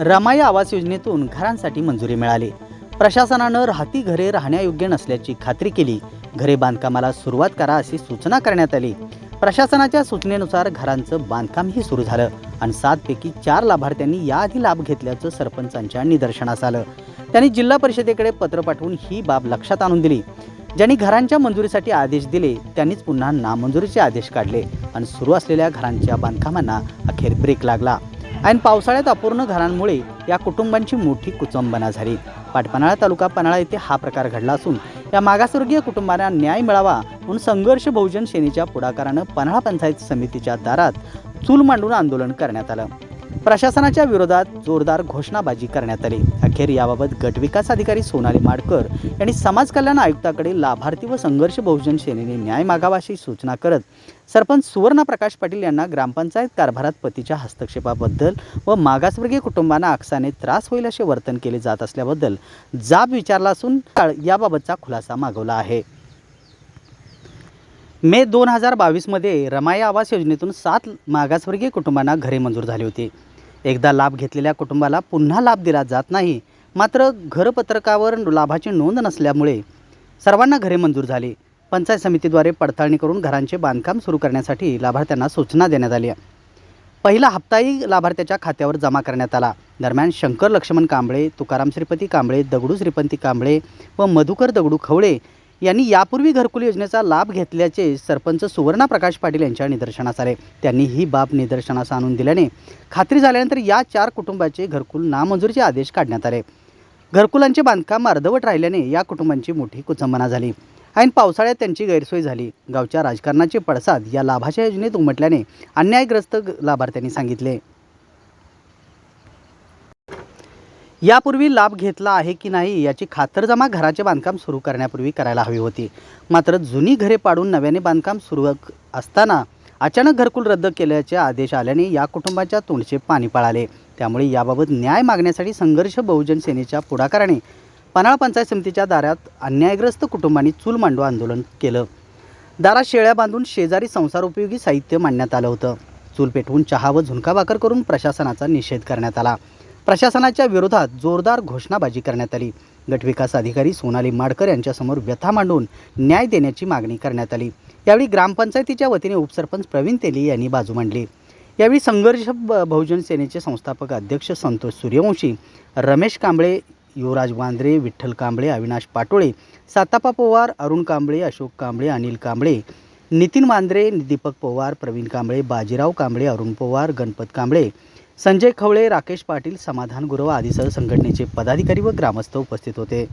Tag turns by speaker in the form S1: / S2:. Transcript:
S1: रमाई आवास योजनेतून घरांसाठी मंजुरी मिळाली. प्रशासनानं राहती घरे राहण्यायोग्य नसल्याची खात्री केली. घरे बांधकामाला सुरुवात करा अशी सूचना करण्यात आली. प्रशासनाच्या सूचनेनुसार घरांचं बांधकामही सुरू झालं आणि सातपैकी चार लाभार्थ्यांनी याआधी लाभ घेतल्याचं सरपंचांच्या निदर्शनास आलं. त्यांनी जिल्हा परिषदेकडे पत्र पाठवून ही बाब लक्षात आणून दिली. ज्यांनी घरांच्या मंजुरीसाठी आदेश दिले त्यांनीच पुन्हा नामंजुरीचे आदेश काढले आणि सुरू असलेल्या घरांच्या बांधकामांना अखेर ब्रेक लागला. आणि पावसाळ्यात अपूर्ण घरांमुळे या कुटुंबांची मोठी कुचंबना झाली. पाटपनाळा तालुका पन्हाळा येथे हा प्रकार घडला असून या मागासवर्गीय कुटुंबांना न्याय मिळावा म्हणून संघर्ष बहुजन सेनेच्या पुढाकारानं पन्हाळा पंचायत समितीच्या दारात चूल मांडून आंदोलन करण्यात आलं. प्रशासनाच्या विरोधात जोरदार घोषणाबाजी करण्यात आली. अखेर याबाबत गटविकास अधिकारी सोनाली माडकर यांनी समाज कल्याण आयुक्ताकडे लाभार्थी व संघर्ष बहुजन सेनेने न्याय मागावा अशी सूचना करत सरपंच सुवर्ण प्रकाश पाटील यांना ग्रामपंचायत कारभारात पतीच्या हस्तक्षेपाबद्दल व मागासवर्गीय कुटुंबांना आकसाने त्रास होईल असे वर्तन केले जात असल्याबद्दल जाब विचारला असून याबाबतचा खुलासा मागवला आहे. मे दोन हजार बावीसमध्ये रमाई आवास योजनेतून सात मागासवर्गीय कुटुंबांना घरे मंजूर झाली होती. एकदा लाभ घेतलेल्या कुटुंबाला पुन्हा लाभ दिला जात नाही मात्र घरपत्रकावर लाभाची नोंद नसल्यामुळे सर्वांना घरे मंजूर झाली. पंचायत समितीद्वारे पडताळणी करून घरांचे बांधकाम सुरू करण्यासाठी लाभार्थ्यांना सूचना देण्यात आली. पहिला हप्ताही लाभार्थ्याच्या खात्यावर जमा करण्यात आला. दरम्यान शंकर लक्ष्मण कांबळे तुकाराम श्रीपती कांबळे दगडू श्रीपंती कांबळे व मधुकर दगडू खवळे यांनी यापूर्वी घरकुल योजनेचा लाभ घेतल्याचे सरपंच सुवर्णा प्रकाश पाटील यांच्या निदर्शनास आले. त्यांनी ही बाब निदर्शनास आणून दिल्याने खात्री झाल्यानंतर या चार कुटुंबाचे घरकुल नामंजुरीचे आदेश काढण्यात आले. घरकुलांचे बांधकाम अर्धवट राहिल्याने या कुटुंबांची मोठी कुचंबना झाली. ऐन पावसाळ्यात त्यांची गैरसोय झाली. गावच्या राजकारणाचे पडसाद या लाभाच्या योजनेत उमटल्याने अन्यायग्रस्त लाभार्थ्यांनी सांगितले. यापूर्वी लाभ घेतला आहे की नाही याची खातरजमा घराचे बांधकाम सुरू करण्यापूर्वी करायला हवी होती. मात्र जुनी घरे पाडून नव्याने बांधकाम सुरू असताना अचानक घरकुल रद्द केल्याचे आदेश आल्याने या कुटुंबाच्या तोंडचे पाणी पळाले. त्यामुळे याबाबत न्याय मागण्यासाठी संघर्ष बहुजन सेनेच्या पुढाकाराने पन्हाळा पंचायत समितीच्या दारात अन्यायग्रस्त कुटुंबांनी चूल मांडू आंदोलन केलं. दारात शेळ्या बांधून शेजारी संसारोपयोगी साहित्य मांडण्यात आलं होतं. चूल पेटवून चहा व झुणका भाकर करून प्रशासनाचा निषेध करण्यात आला. प्रशासनाच्या विरोधात जोरदार घोषणाबाजी करण्यात आली. गटविकास अधिकारी सोनाली माडकर यांच्यासमोर व्यथा मांडून न्याय देण्याची मागणी करण्यात आली. यावेळी ग्रामपंचायतीच्या वतीने उपसरपंच प्रवीण तेली यांनी बाजू मांडली. यावेळी संघर्ष ब- बहुजन सेनेचे संस्थापक अध्यक्ष संतोष सूर्यवंशी रमेश कांबळे युवराज वांद्रे विठ्ठल कांबळे अविनाश पाटोळे सातापा पवार अरुण कांबळे अशोक कांबळे अनिल कांबळे नितीन वांद्रे दीपक पवार प्रवीण कांबळे बाजीराव कांबळे अरुण पवार गणपत कांबळे संजय खवळे राकेश पाटील समाधान गुरव आदीसह संघटनेचे पदाधिकारी व ग्रामस्थ उपस्थित होते.